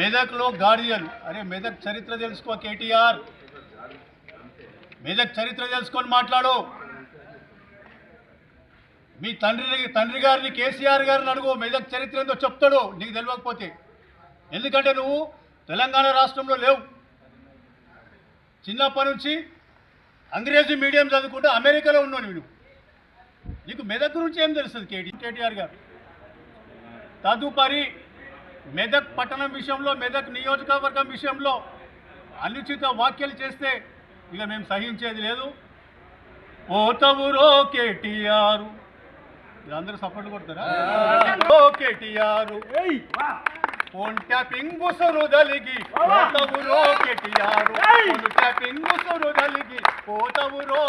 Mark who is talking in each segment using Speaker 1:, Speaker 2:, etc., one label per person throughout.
Speaker 1: మెదక్లో గార్డియన్ అరే మెదక్ చరిత్ర తెలుసుకో కేటీఆర్. మెదక్ చరిత్ర తెలుసుకొని మాట్లాడు. మీ తండ్రి తండ్రి గారిని కేసీఆర్ గారిని అడుగు మెదక్ చరిత్ర ఏందో చెప్తాడు. నీకు తెలియకపోతే. ఎందుకంటే నువ్వు తెలంగాణ రాష్ట్రంలో లేవు. చిన్నప్పటి నుంచి అంగ్రేజీ మీడియం చదువుకుంటూ అమెరికాలో ఉన్నావు నువ్వు. నీకు మెదక్ గురించి ఏం తెలుస్తుంది కేటీ కేటీఆర్ గారు? తదుపరి మెదక్ పట్టణం విషయంలో మెదక్ నియోజకవర్గం విషయంలో అనుచిత వ్యాఖ్యలు చేస్తే ఇక మేము సహించేది లేదు. పోతవురో కేటీఆర్. అందరూ సపోర్ట్ కొడతారా? ఓ కేటీఆర్. ఫోన్ ట్యాపింగ్ పోతవురో ఫోన్ పోతవురో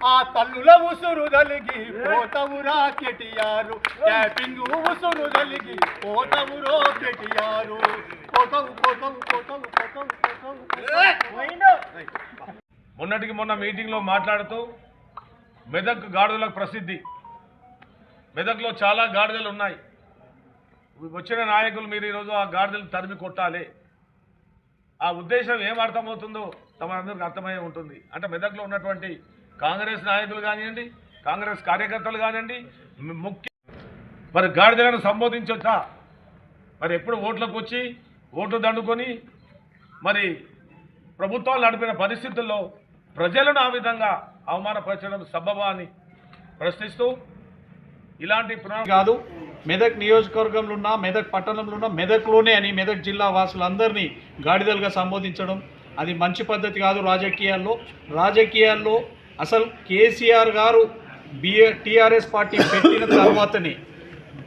Speaker 1: ఆ తల్లుల ఉసురు దలిగి పోతవురా కెటియారు ట్యాపింగ్ ఉసురు దలిగి పోతవురో కెటియారు పోతవు పోతవు పోతవు పోతవు పోతవు
Speaker 2: మొన్నటికి మొన్న మీటింగ్లో మాట్లాడుతూ మెదక్ గాడిదలకు ప్రసిద్ధి. మెదక్లో చాలా గాడిదలు ఉన్నాయి. వచ్చిన నాయకులు మీరు ఈరోజు ఆ గాడిదలు తరిమి కొట్టాలి. ఆ ఉద్దేశం ఏం అర్థమవుతుందో తమ అందరికి అర్థమయ్యే ఉంటుంది. అంటే మెదక్లో ఉన్నటువంటి కాంగ్రెస్ నాయకులు కానివ్వండి కాంగ్రెస్ కార్యకర్తలు కానివ్వండి ముఖ్య మరి గాడిదలను సంబోధించొచ్చా? మరి ఎప్పుడు ఓట్లకు వచ్చి ఓట్లు దండుకొని మరి ప్రభుత్వాలు నడిపిన పరిస్థితుల్లో ప్రజలను ఆ విధంగా అవమానపరచడం సబబా అని ప్రశ్నిస్తూ ఇలాంటి
Speaker 3: కాదు. మెదక్ నియోజకవర్గంలో ఉన్న మెదక్ పట్టణంలో ఉన్న మెదక్లోనే అని మెదక్ జిల్లా వాసులందరినీ గాడిదలుగా సంబోధించడం అది మంచి పద్ధతి కాదు రాజకీయాల్లో. రాజకీయాల్లో అసలు కేసీఆర్ గారు బిఏ టీఆర్ఎస్ పార్టీ పెట్టిన తర్వాతనే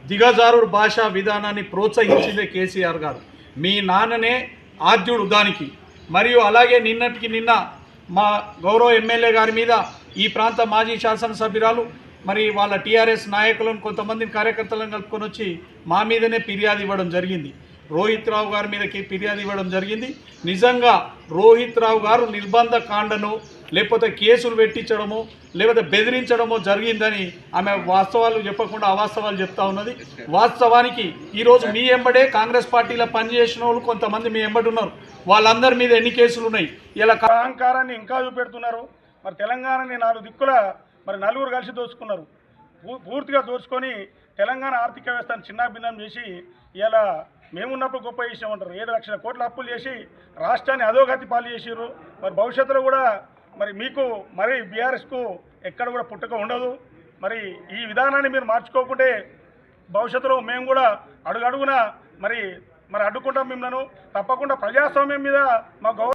Speaker 3: దిగజారు భాషా విధానాన్ని ప్రోత్సహించిందే కేసీఆర్ గారు. మీ నాన్ననే ఆద్యుడు దానికి. మరియు అలాగే నిన్నటికి నిన్న మా గౌరవ ఎమ్మెల్యే గారి మీద ఈ ప్రాంత మాజీ శాసనసభ్యురాలు మరి వాళ్ళ టీఆర్ఎస్ నాయకులను కొంతమంది కార్యకర్తలను కలుపుకొని వచ్చి మా మీదనే ఫిర్యాదు ఇవ్వడం జరిగింది. రోహిత్ రావు గారి మీదకి ఫిర్యాదు ఇవ్వడం జరిగింది. నిజంగా రోహిత్ రావు గారు నిర్బంధ కాండను లేకపోతే కేసులు పెట్టించడము లేకపోతే బెదిరించడమో జరిగిందని ఆమె వాస్తవాలు చెప్పకుండా అవాస్తవాలు చెప్తా ఉన్నది. వాస్తవానికి ఈరోజు మీ ఎంబడే కాంగ్రెస్ పార్టీలో పనిచేసిన వాళ్ళు కొంతమంది మీ ఎంబడి ఉన్నారు. వాళ్ళందరి మీద ఎన్ని కేసులు ఉన్నాయి? ఇలా
Speaker 4: అహంకారాన్ని ఇంకా చూపెడుతున్నారు. మరి తెలంగాణని నాలుగు దిక్కుల మరి నలుగురు కలిసి దోచుకున్నారు. పూర్తిగా దోచుకొని తెలంగాణ ఆర్థిక వ్యవస్థను చిన్నాభిన్నం చేసి ఇలా మేమున్నప్పుడు గొప్ప విషయం అంటారు. ఏడు లక్షల కోట్ల అప్పులు చేసి రాష్ట్రాన్ని అధోగతి పాలు చేసారు మరి భవిష్యత్తులో కూడా మరి మీకు మరి బీఆర్ఎస్కు ఎక్కడ కూడా పుట్టక ఉండదు. మరి ఈ విధానాన్ని మీరు మార్చుకోకుంటే భవిష్యత్తులో మేము కూడా అడుగడుగున మరి మరి అడ్డుకుంటాం మిమ్మల్ని. తప్పకుండా ప్రజాస్వామ్యం మీద మా గౌరవ